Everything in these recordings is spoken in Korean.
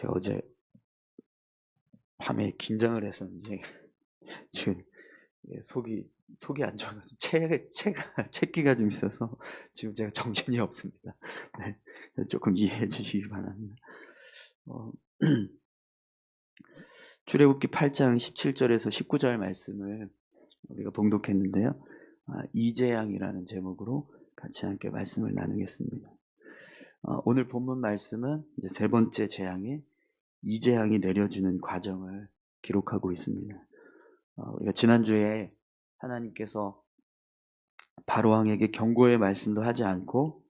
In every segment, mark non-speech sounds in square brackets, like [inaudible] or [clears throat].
제가 어제 밤에 긴장을 했었는지 [laughs] 지금 예, 속이 속이 안 좋아가지고 [laughs] 체 체가 [laughs] 체기가 좀 있어서 지금 제가 정신이 없습니다. 네, 조금 이해해 주시기 바랍니다. 어, [clears throat] 출애굽기 8장 17절에서 19절 말씀을 우리가 봉독했는데요. 아, 이재양이라는 제목으로 같이 함께 말씀을 나누겠습니다. 어, 오늘 본문 말씀은 이제 세 번째 재앙에 이재양이 내려주는 과정을 기록하고 있습니다. 어, 우리가 지난주에 하나님께서 바로왕에게 경고의 말씀도 하지 않고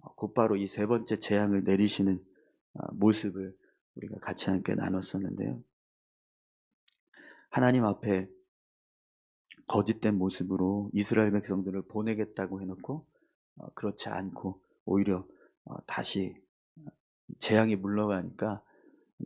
어, 곧바로 이 세 번째 재앙을 내리시는 어, 모습을 우리가 같이 함께 나눴었는데요. 하나님 앞에 거짓된 모습으로 이스라엘 백성들을 보내겠다고 해놓고 어, 그렇지 않고 오히려 어, 다시 재앙이 물러가니까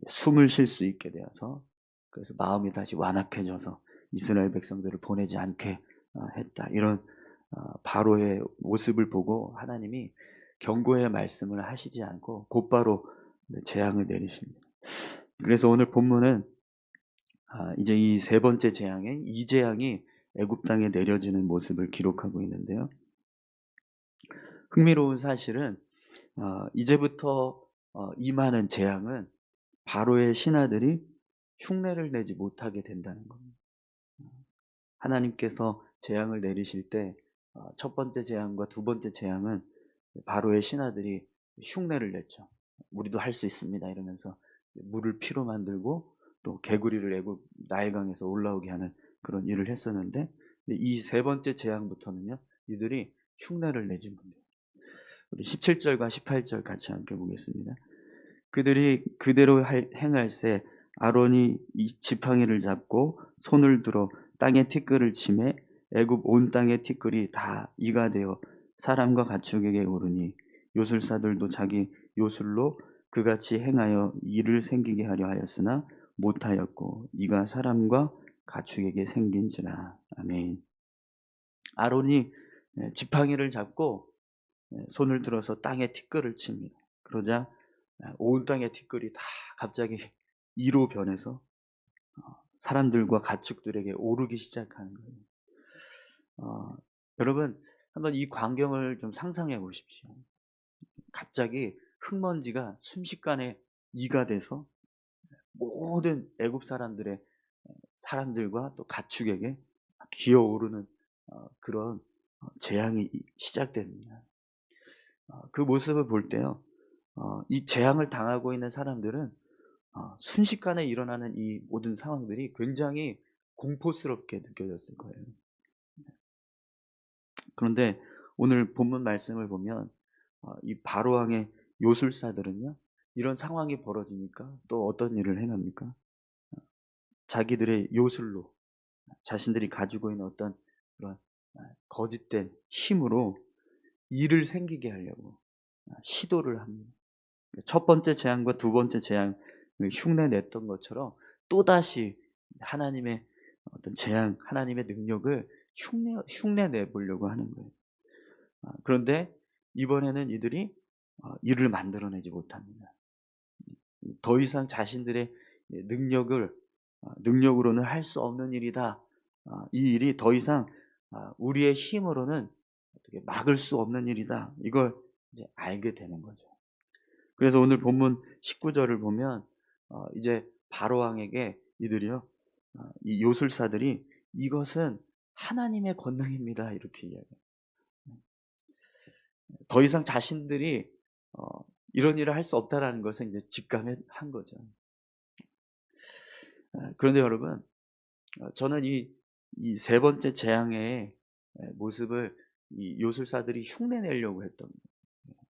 숨을 쉴 수 있게 되어서 그래서 마음이 다시 완악해져서 이스라엘 백성들을 보내지 않게 어, 했다. 이런 어, 바로의 모습을 보고 하나님이 경고의 말씀을 하시지 않고 곧바로 재앙을 내리십니다. 그래서 오늘 본문은 아, 이제 이 세 번째 재앙에 이 재앙이 애굽 땅에 내려지는 모습을 기록하고 있는데요. 흥미로운 사실은 어, 이제부터 어, 임하는 재앙은 바로의 신하들이 흉내를 내지 못하게 된다는 겁니다. 하나님께서 재앙을 내리실 때 첫 번째 재앙과 두 번째 재앙은 바로의 신하들이 흉내를 냈죠. 우리도 할 수 있습니다. 이러면서 물을 피로 만들고 또 개구리를 애굽 나일강에서 올라오게 하는 그런 일을 했었는데 이 세 번째 재앙부터는요. 이들이 흉내를 내지 못해요. 우리 17절과 18절 같이 함께 보겠습니다. 그들이 그대로 행할새 아론이 이 지팡이를 잡고 손을 들어 땅에 티끌을 치매 애굽 온 땅의 티끌이 다 이가 되어 사람과 가축에게 오르니 요술사들도 자기 요술로 그같이 행하여 일을 생기게 하려 하였으나 못하였고 이가 사람과 가축에게 생긴지라 아멘. 아론이 예, 지팡이를 잡고 예, 손을 들어서 땅에 티끌을 칩니다. 그러자 예, 온 땅의 티끌이 다 갑자기 [laughs] 이로 변해서 어, 사람들과 가축들에게 오르기 시작하는 거예요. 어, 여러분 한번 이 광경을 좀 상상해 보십시오. 갑자기 흙먼지가 순식간에 이가 돼서 모든 애굽 사람들의 사람들과 또 가축에게 기어오르는 어, 그런 어, 재앙이 시작됩니다. 어, 그 모습을 볼 때요, 이 재앙을 당하고 있는 사람들은 순식간에 일어나는 이 모든 상황들이 굉장히 공포스럽게 느껴졌을 거예요. 그런데 오늘 본문 말씀을 보면 이 바로왕의 요술사들은요, 이런 상황이 벌어지니까 또 어떤 일을 행합니까? 자기들의 요술로 자신들이 가지고 있는 어떤 그런 거짓된 힘으로 일을 생기게 하려고 시도를 합니다. 첫 번째 재앙과 두 번째 재앙을 흉내 냈던 것처럼 또다시 하나님의 어떤 재앙, 하나님의 능력을 흉내, 흉내 내보려고 하는 거예요. 그런데 이번에는 이들이 어, 일을 만들어내지 못합니다. 더 이상 자신들의 능력을 어, 능력으로는 할 수 없는 일이다. 어, 이 일이 더 이상 어, 우리의 힘으로는 어떻게 막을 수 없는 일이다. 이걸 이제 알게 되는 거죠. 그래서 오늘 본문 19절을 보면 이제 바로 왕에게 이들이요 이 요술사들이 이것은 하나님의 권능입니다. 이렇게 이야기해요. 더 이상 자신들이 이런 일을 할 수 없다라는 것을 이제 직감한 거죠. 아, 그런데 여러분, 어, 저는 이, 이세 번째 재앙의 모습을 이 요술사들이 흉내내려고 했던,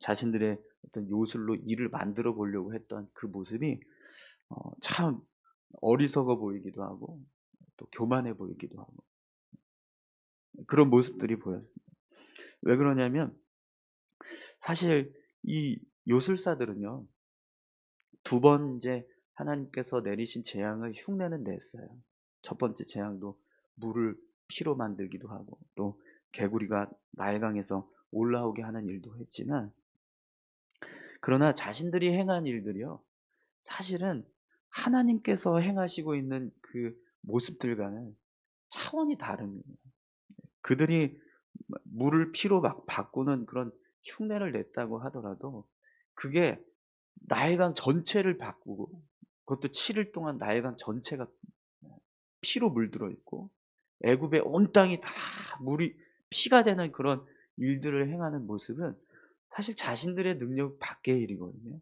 자신들의 어떤 요술로 일을 만들어 보려고 했던 그 모습이 어, 참 어리석어 보이기도 하고, 또 교만해 보이기도 하고, 그런 모습들이 보였습니다. 왜 그러냐면, 사실 이 요술사들은요, 두 번째 하나님께서 내리신 재앙을 흉내는 냈어요. 첫 번째 재앙도 물을 피로 만들기도 하고 또 개구리가 나일강에서 올라오게 하는 일도 했지만 그러나 자신들이 행한 일들이요. 사실은 하나님께서 행하시고 있는 그 모습들과는 차원이 다릅니다. 그들이 물을 피로 막 바꾸는 그런 흉내를 냈다고 하더라도 그게 나일강 전체를 바꾸고 그것도 7일 동안 나일강 전체가 피로 물들어 있고 애굽의 온 땅이 다 물이 피가 되는 그런 일들을 행하는 모습은 사실 자신들의 능력 밖의 일이거든요.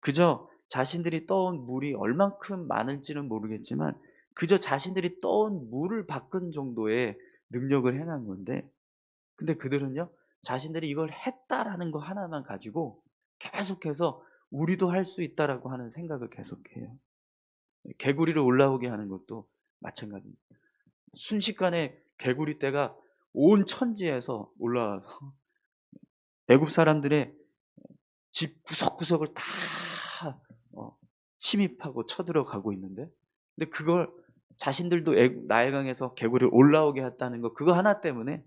그저 자신들이 떠온 물이 얼만큼 많을지는 모르겠지만 그저 자신들이 떠온 물을 바꾼 정도의 능력을 행한 건데 근데 그들은요 자신들이 이걸 했다라는 거 하나만 가지고 계속해서 우리도 할 수 있다라고 하는 생각을 계속해요. 개구리를 올라오게 하는 것도 마찬가지입니다. 순식간에 개구리 떼가 온 천지에서 올라와서 애굽 사람들의 집 구석구석을 다 어, 침입하고 쳐들어가고 있는데 근데 그걸 자신들도 나일강에서 개구리를 올라오게 했다는 거 그거 하나 때문에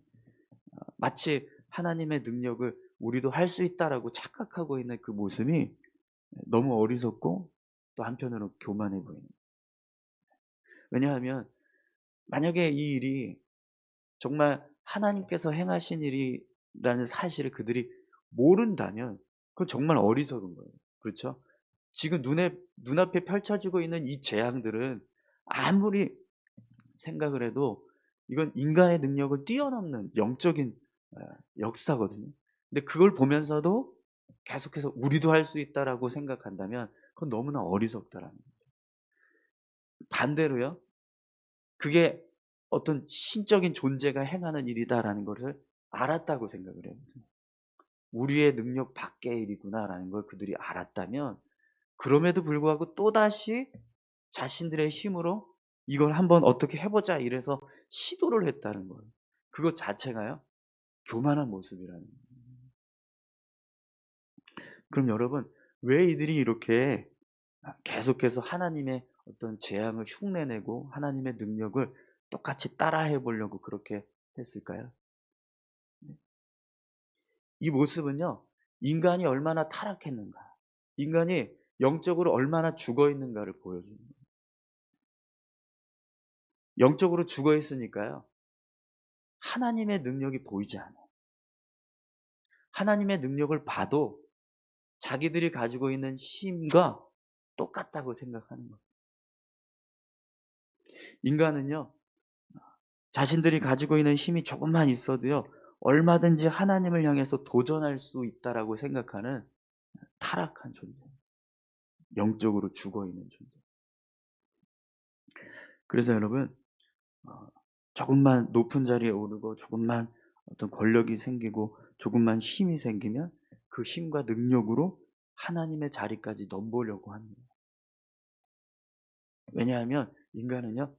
어, 마치 하나님의 능력을 우리도 할 수 있다라고 착각하고 있는 그 모습이 너무 어리석고 또 한편으로 교만해 보이는 왜냐하면 만약에 이 일이 정말 하나님께서 행하신 일이 라는 사실을 그들이 모른다면 그건 정말 어리석은 거예요. 그렇죠? 지금 눈에 눈앞에 펼쳐지고 있는 이 재앙들은 아무리 생각을 해도 이건 인간의 능력을 뛰어넘는 영적인 어, 역사거든요. 근데 그걸 보면서도 계속해서 우리도 할 수 있다라고 생각한다면 그건 너무나 어리석다라는 거죠. 반대로요. 그게 어떤 신적인 존재가 행하는 일이다라는 것을 알았다고 생각을 해요. 우리의 능력 밖의 일이구나라는 걸 그들이 알았다면 그럼에도 불구하고 또다시 자신들의 힘으로 이걸 한번 어떻게 해보자 이래서 시도를 했다는 거예요. 그것 자체가요. 교만한 모습이라는 거예요. 그럼 여러분 왜 이들이 이렇게 계속해서 하나님의 어떤 재앙을 흉내내고 하나님의 능력을 똑같이 따라해 보려고 그렇게 했을까요? 이 모습은요, 인간이 얼마나 타락했는가, 인간이 영적으로 얼마나 죽어 있는가를 보여줍니다. 영적으로 죽어 있으니까요, 하나님의 능력이 보이지 않아요. 하나님의 능력을 봐도 자기들이 가지고 있는 힘과 똑같다고 생각하는 거예요. 인간은요, 자신들이 가지고 있는 힘이 조금만 있어도요, 얼마든지 하나님을 향해서 도전할 수 있다라고 생각하는 타락한 존재. 영적으로 죽어 있는 존재. 그래서 여러분, 어, 조금만 높은 자리에 오르고, 조금만 어떤 권력이 생기고, 조금만 힘이 생기면 그 힘과 능력으로 하나님의 자리까지 넘보려고 합니다. 왜냐하면 인간은요,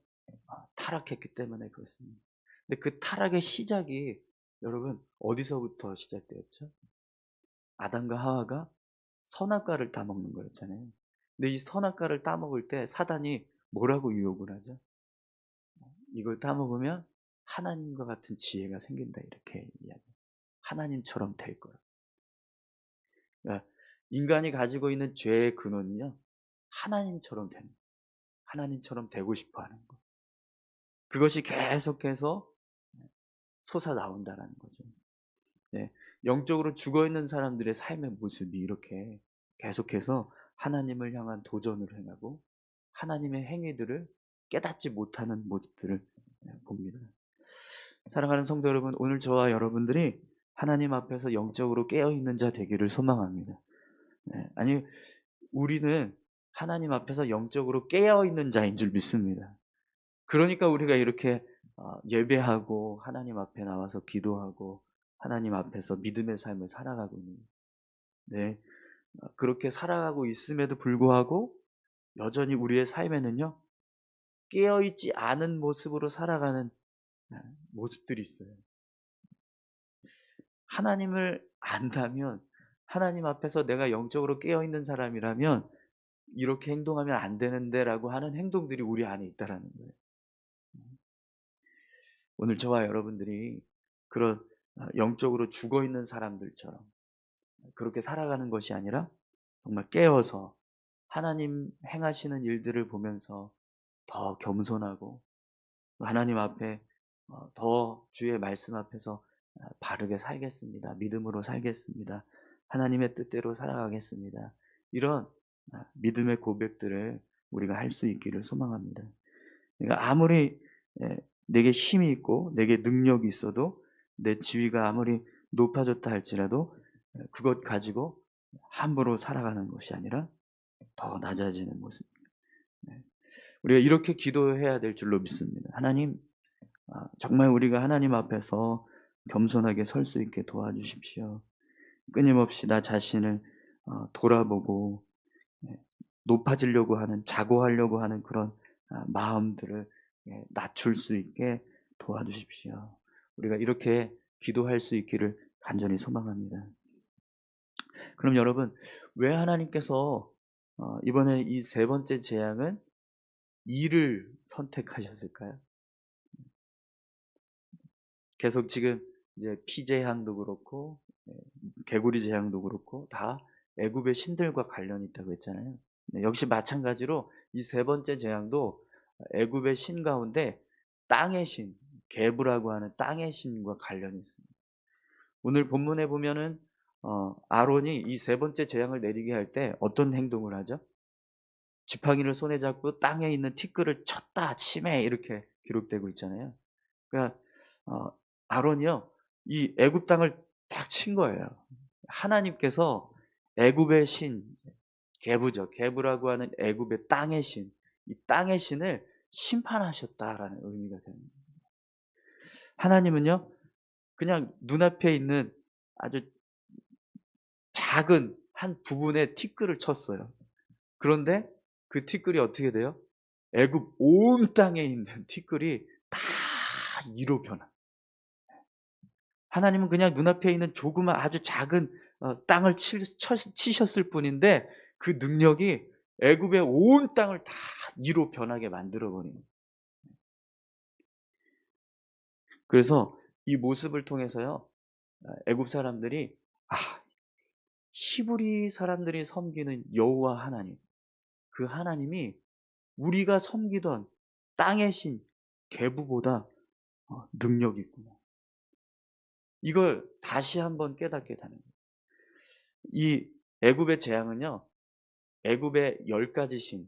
아, 타락했기 때문에 그렇습니다. 근데 그 타락의 시작이 여러분 어디서부터 시작되었죠? 아담과 하와가 선악과를 따먹는 거였잖아요. 근데 이 선악과를 따먹을 때 사단이 뭐라고 유혹을 하죠? 이걸 따먹으면 하나님과 같은 지혜가 생긴다 이렇게 이야기. 하나님처럼 될 거라. 그러니까 인간이 가지고 있는 죄의 근원은요 하나님처럼 되는, 하나님처럼 되고 싶어 하는 거. 그것이 계속해서 솟아 나온다라는 거죠. 네, 영적으로 죽어 있는 사람들의 삶의 모습이 이렇게 계속해서 하나님을 향한 도전을 행하고 하나님의 행위들을 깨닫지 못하는 모습들을 네, 봅니다. 사랑하는 성도 여러분, 오늘 저와 여러분들이 하나님 앞에서 영적으로 깨어 있는 자 되기를 소망합니다. 네, 아니 우리는 하나님 앞에서 영적으로 깨어 있는 자인 줄 믿습니다. 그러니까 우리가 이렇게 어, 예배하고 하나님 앞에 나와서 기도하고 하나님 앞에서 믿음의 삶을 살아가고 있는 네 어, 그렇게 살아가고 있음에도 불구하고 여전히 우리의 삶에는요 깨어 있지 않은 모습으로 살아가는 네, 모습들이 있어요. 하나님을 안다면 하나님 앞에서 내가 영적으로 깨어 있는 사람이라면 이렇게 행동하면 안 되는데라고 하는 행동들이 우리 안에 있다라는 거예요. 오늘 저와 여러분들이 그런 어, 영적으로 죽어 있는 사람들처럼 그렇게 살아가는 것이 아니라 정말 깨어서 하나님 행하시는 일들을 보면서 더 겸손하고 하나님 앞에 어, 더 주의 말씀 앞에서 아, 바르게 살겠습니다. 믿음으로 살겠습니다. 하나님의 뜻대로 살아가겠습니다. 이런 아, 믿음의 고백들을 우리가 할 수 있기를 소망합니다. 그러니까 아무리 예, 내게 힘이 있고 내게 능력이 있어도 내 지위가 아무리 높아졌다 할지라도 예, 그것 가지고 함부로 살아가는 것이 아니라 더 낮아지는 모습입니다. 네. 우리가 이렇게 기도해야 될 줄로 믿습니다. 하나님, 아, 정말 우리가 하나님 앞에서 겸손하게 설 수 있게 도와주십시오. 끊임없이 나 자신을 어, 돌아보고 예, 높아지려고 하는, 자고하려고 하는 그런 아, 마음들을 예, 낮출 수 있게 도와주십시오. 우리가 이렇게 기도할 수 있기를 간절히 소망합니다. 그럼 여러분, 왜 하나님께서 어, 이번에 이 세 번째 재앙은 이를 선택하셨을까요? 계속 지금 이제 피 재앙도 그렇고 예, 개구리 재앙도 그렇고 다 애굽의 신들과 관련이 있다고 했잖아요. 네, 역시 마찬가지로 이 세 번째 재앙도 애굽의 신 가운데 땅의 신, 개부라고 하는 땅의 신과 관련이 있습니다. 오늘 본문에 보면은 어, 아론이 이 세 번째 재앙을 내리게 할 때 어떤 행동을 하죠? 지팡이를 손에 잡고 땅에 있는 티끌을 쳤다, 치매 이렇게 기록되고 있잖아요. 그러니까 어, 아론이요 이 애굽 땅을 딱 친 거예요. 하나님께서 애굽의 신 개부죠. 개부라고 하는 애굽의 땅의 신, 이 땅의 신을 심판하셨다라는 의미가 됩니다. 하나님은요 그냥 눈앞에 있는 아주 작은 한 부분에 티끌을 쳤어요. 그런데 그 티끌이 어떻게 돼요? 애굽 온 땅에 있는 티끌이 다 이로 변화. 하나님은 그냥 눈앞에 있는 조그만 아주 작은 어, 땅을 치, 셨을 뿐인데 그 능력이 애굽의 온 땅을 다 이로 변하게 만들어 버립니다. 그래서 이 모습을 통해서요 어, 애굽 사람들이 아 히브리 사람들이 섬기는 여호와 하나님 그 하나님이 우리가 섬기던 땅의 신 개부보다 어, 능력이 있구나. 이걸 다시 한번 깨닫게 되는 거예요. 이 애굽의 재앙은요. 애굽의 열 가지 신, 네,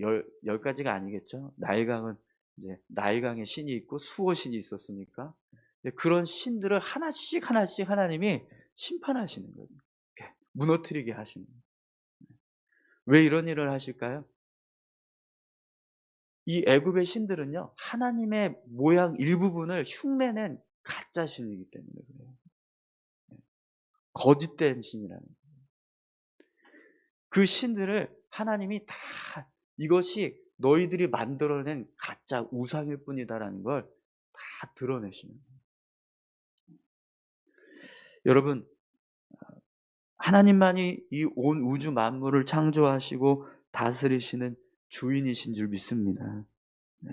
열, 열 가지가 아니겠죠. 나일강은 이제 나일강의 신이 있고 수호 신이 있었으니까 그런 신들을 하나씩 하나씩 하나님이 심판하시는 거예요. 무너뜨리게 하시는 거예요. 왜 이런 일을 하실까요? 이 애굽의 신들은요 하나님의 모양 일부분을 흉내낸 가짜 신이기 때문에 그래요. 네. 거짓된 신이라는 거예요. 그 신들을 하나님이 다 이것이 너희들이 만들어낸 가짜 우상일 뿐이다라는 걸 다 드러내시는 거예요. 여러분 하나님만이 이 온 우주 만물을 창조하시고 다스리시는 주인이신 줄 믿습니다. 네.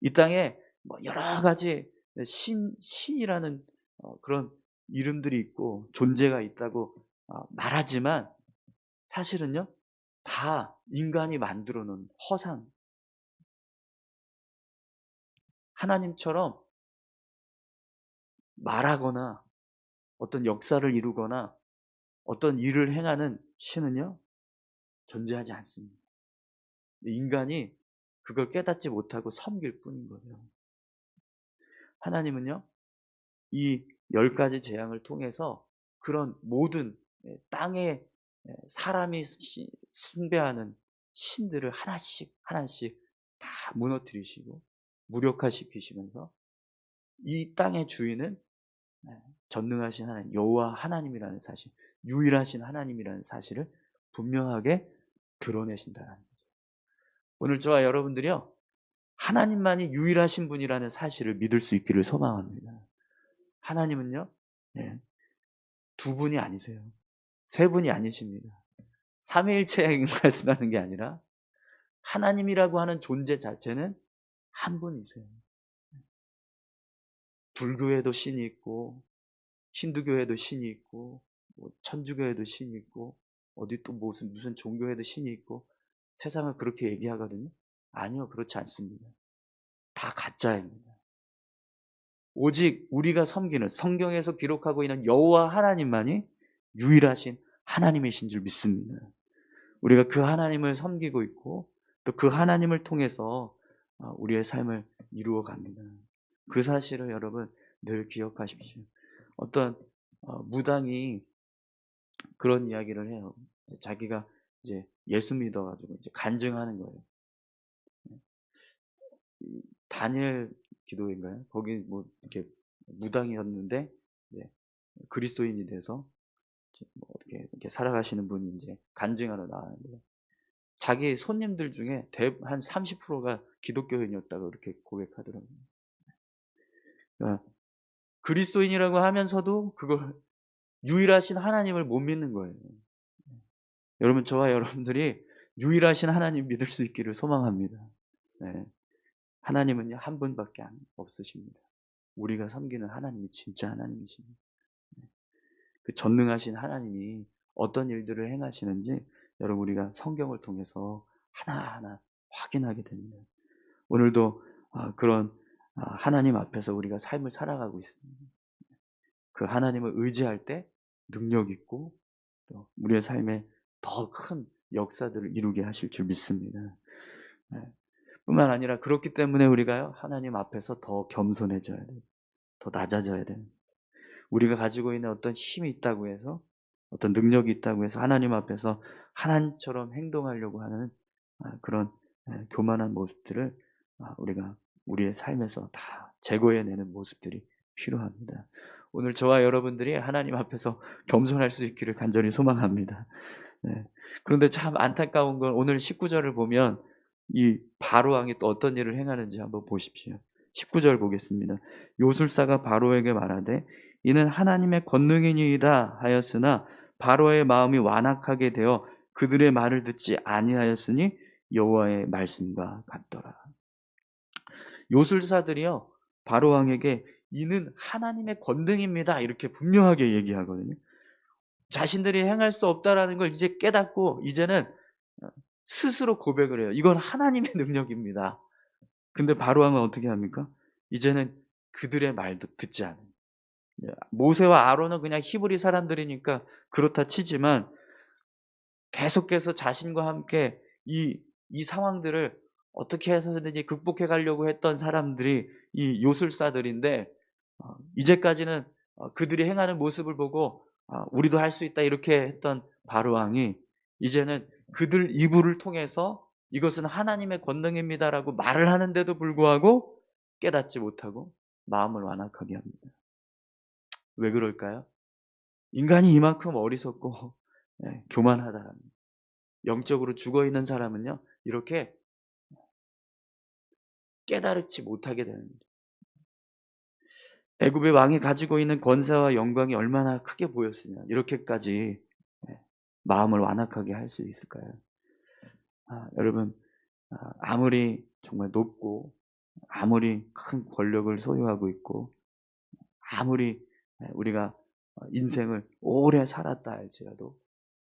이 땅에 뭐 여러 가지 신, 신이라는 어, 그런 이름들이 있고 존재가 있다고 어, 말하지만 사실은요, 다 인간이 만들어 놓은 허상. 하나님처럼 말하거나 어떤 역사를 이루거나 어떤 일을 행하는 신은요, 존재하지 않습니다. 인간이 그걸 깨닫지 못하고 섬길 뿐인 거예요. 하나님은요, 이 열 가지 재앙을 통해서 그런 모든 예, 사람이 숭배하는 신들을 하나씩 하나씩 다 무너뜨리시고 무력화시키시면서 이 땅의 주인은 예, 전능하신 하나님 여호와 하나님이라는 사실 유일하신 하나님이라는 사실을 분명하게 드러내신다는 거죠. 오늘 저와 여러분들이요. 하나님만이 유일하신 분이라는 사실을 믿을 수 있기를 소망합니다. 하나님은요. 네, 두 분이 아니세요. 세 분이 아니십니다. 삼위일체 [laughs] 말씀하는 게 아니라 하나님이라고 하는 존재 자체는 한 분이세요. 불교에도 신이 있고 힌두교에도 신이 있고 뭐 천주교에도 신이 있고 어디 또 무슨 무슨 종교에도 신이 있고 세상은 그렇게 얘기하거든요. 아니요, 그렇지 않습니다. 다 가짜입니다. 오직 우리가 섬기는 성경에서 기록하고 있는 여호와 하나님만이 유일하신 하나님이신 줄 믿습니다. 우리가 그 하나님을 섬기고 있고 또 그 하나님을 통해서 어, 우리의 삶을 이루어 갑니다. 그 사실을 여러분 늘 기억하십시오. 어떤 어, 무당이 그런 이야기를 해요. 자기가 이제 예수 믿어가지고 이제 간증하는 거예요. 다니엘 기도인가요? 거기 뭐 이렇게 무당이었는데 이제 그리스도인이 돼서 뭐 어떻게 이렇게 살아가시는 분이 이제 간증하러 나왔는데 자기 손님들 중에 대, 한 30%가 기독교인이었다고 이렇게 고백하더라고요. 그러니까 그리스도인이라고 하면서도 그걸 유일하신 하나님을 못 믿는 거예요. 여러분 저와 여러분들이 유일하신 하나님 믿을 수 있기를 소망합니다. 네. 하나님은요 한 분밖에 없으십니다. 우리가 섬기는 하나님이 진짜 하나님이십니다. 네. 그 전능하신 하나님이 어떤 일들을 행하시는지 여러분 우리가 성경을 통해서 하나하나 확인하게 됩니다. 오늘도 아, 그런 아, 하나님 앞에서 우리가 삶을 살아가고 있습니다. 그 하나님을 의지할 때 능력 있고 또 우리의 삶에 더 큰 역사들을 이루게 하실 줄 믿습니다. 네. 뿐만 아니라 그렇기 때문에 우리가 하나님 앞에서 더 겸손해져야 돼요. 더 낮아져야 돼요. 우리가 가지고 있는 어떤 힘이 있다고 해서 어떤 능력이 있다고 해서 하나님 앞에서 하나님처럼 행동하려고 하는 아, 그런 교만한 모습들을 아, 우리가 우리의 삶에서 다 제거해내는 모습들이 필요합니다. 오늘 저와 여러분들이 하나님 앞에서 겸손할 수 있기를 간절히 소망합니다. 네. 그런데 참 안타까운 건 오늘 19절을 보면 이 바로왕이 또 어떤 일을 행하는지 한번 보십시오. 19절 보겠습니다. 요술사가 바로에게 말하되 이는 하나님의 권능이니이다 하였으나 바로의 마음이 완악하게 되어 그들의 말을 듣지 아니하였으니 여호와의 말씀과 같더라. 요술사들이요 바로 왕에게 이는 하나님의 권능입니다 이렇게 분명하게 얘기하거든요. 자신들이 행할 수 없다라는 걸 이제 깨닫고 이제는 스스로 고백을 해요. 이건 하나님의 [laughs] 능력입니다. 근데 바로 왕은 어떻게 합니까? 이제는 그들의 말도 듣지 않아요. 예, 모세와 아론은 그냥 히브리 사람들이니까 그렇다 치지만 계속해서 자신과 함께 이, 이 상황들을 어떻게 해서든지 극복해 가려고 했던 사람들이 이 요술사들인데 어, 이제까지는 어, 그들이 행하는 모습을 보고 어, 우리도 할 수 있다 이렇게 했던 바로왕이 이제는 그들 이불을 통해서 이것은 하나님의 권능입니다라고 말을 하는데도 불구하고 깨닫지 못하고 마음을 완악하게 합니다. 왜 그럴까요? 인간이 이만큼 어리석고 네, 교만하다. 영적으로 죽어 있는 사람은요, 이렇게 깨달지 못하게 거죠. 애굽의 왕이 가지고 있는 권세와 영광이 얼마나 크게 보였으면 이렇게까지 네, 마음을 완악하게 할 수 있을까요? 아, 여러분 아, 아무리 정말 높고 아무리 큰 권력을 소유하고 있고 아무리 네, 우리가 인생을 오래 살았다 할지라도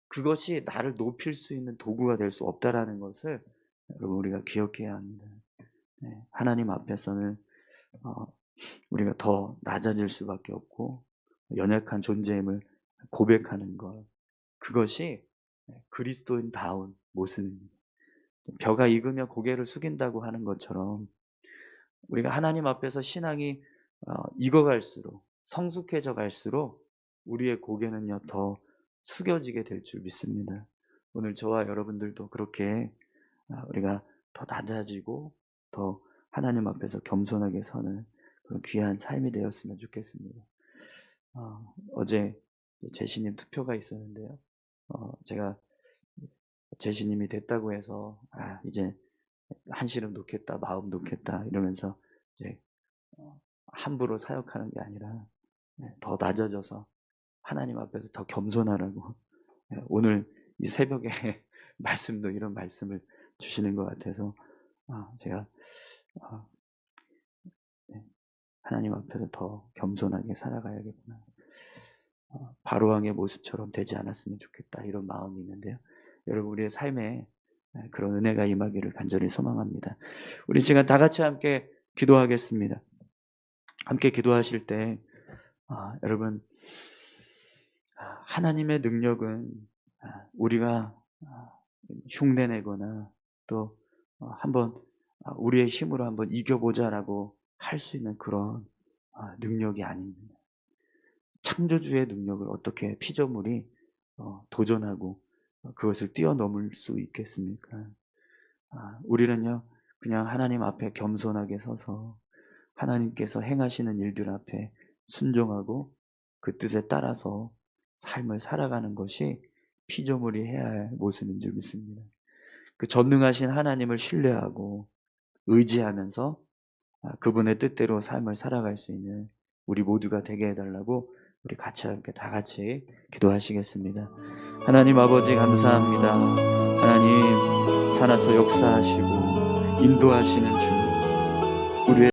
그것이 나를 높일 수 있는 도구가 될 수 없다라는 것을 여러분 우리가 기억해야 합니다. 네, 하나님 앞에서는 어, 우리가 더 낮아질 수밖에 없고 연약한 존재임을 고백하는 것 그것이 그리스도인다운 모습입니다. 벼가 익으며 고개를 숙인다고 하는 것처럼 우리가 하나님 앞에서 신앙이 어, 익어갈수록 성숙해져 갈수록 우리의 고개는요 더 숙여지게 될 줄 믿습니다. 오늘 저와 여러분들도 그렇게 아, 우리가 더 낮아지고 더 하나님 앞에서 겸손하게 서는 그런 귀한 삶이 되었으면 좋겠습니다. 어, 제 제시님 투표가 있었는데요. 어, 제가 제시님이 됐다고 해서 아, 이제 한시름 놓겠다, 마음 놓겠다 이러면서 이제 어, 함부로 사역하는 게 아니라 네, 더 낮아져서 하나님 앞에서 더 겸손하라고 네, 오늘 이 새벽에 [laughs] 말씀도 이런 말씀을 주시는 것 같아서 아, 제가 아, 네, 하나님 앞에서 더 겸손하게 살아가야겠구나. 어, 바로왕의 모습처럼 되지 않았으면 좋겠다 이런 마음이 있는데요. 여러분 우리의 삶에 그런 은혜가 임하기를 간절히 소망합니다. 우리 시간 다 같이 함께 기도하겠습니다. 함께 기도하실 때 아, 여러분 아, 하나님의 능력은 아, 우리가 아, 흉내내거나 또 어, 한번 아, 우리의 힘으로 한번 이겨보자라고 할 수 있는 그런 아, 능력이 아닙니다. 창조주의 능력을 어떻게 피조물이 어, 도전하고 어, 그것을 뛰어넘을 수 있겠습니까? 아, 우리는요, 그냥 하나님 앞에 겸손하게 서서 하나님께서 행하시는 일들 앞에 순종하고 그 뜻에 따라서 삶을 살아가는 것이 피조물이 해야 할 모습인 줄 믿습니다. 그 전능하신 하나님을 신뢰하고 의지하면서 아, 그분의 뜻대로 삶을 살아갈 수 있는 우리 모두가 되게 해달라고 우리 같이 함께 다 같이 기도하시겠습니다. 하나님 아버지 감사합니다. 하나님 살아서 역사하시고 인도하시는 주